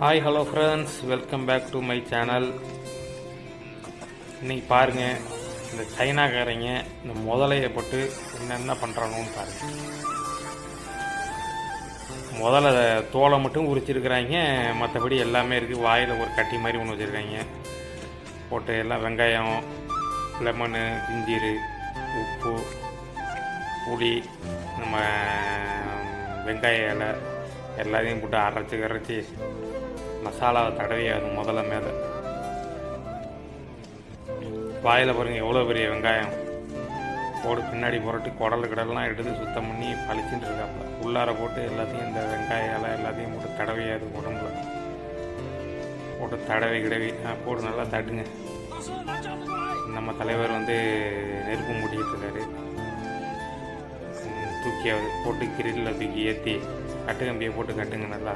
Hi hello friends welcome back to my channel இன்றைக்கி பாருங்கள் இந்த சைனாக்காரங்க இந்த முதலையை போட்டு என்னென்ன பண்ணுறாங்கன்னு பாருங்க. முதல்ல தோலை மட்டும் உரிச்சிருக்கிறாங்க. மற்றபடி எல்லாமே இருக்குது வாயில் ஒரு கட்டி மாதிரி ஒன்று வச்சுருக்காங்க. போட்டு எல்லாம் வெங்காயம் லெமனு ஜிஞ்சீரு உப்பு புளி நம்ம வெங்காய இலை எல்லாத்தையும் போட்டு அரைச்சி கரைச்சி மசாலாவை தடவி அது முதல்ல மேலே. வாயில் பாருங்கள் எவ்வளோ பெரிய வெங்காயம். போடு பின்னாடி புரட்டி குடல் கிடலாம் எடுத்து சுத்தம் பண்ணி பளிச்சுட்டு இருக்காப்புல. உள்ளார போட்டு எல்லாத்தையும் இந்த வெங்காய இலை எல்லாத்தையும் போட்டு தடவையாது உடம்புல. போட்டு தடவி கிடவி. போட்டு நல்லா தட்டுங்க. நம்ம தலைவர் வந்து நெருப்பு மூட்டி தூக்கி போட்டு கிரில்ல தூக்கி ஏற்றி கட்டு கம்பியை போட்டு கட்டுங்க நல்லா.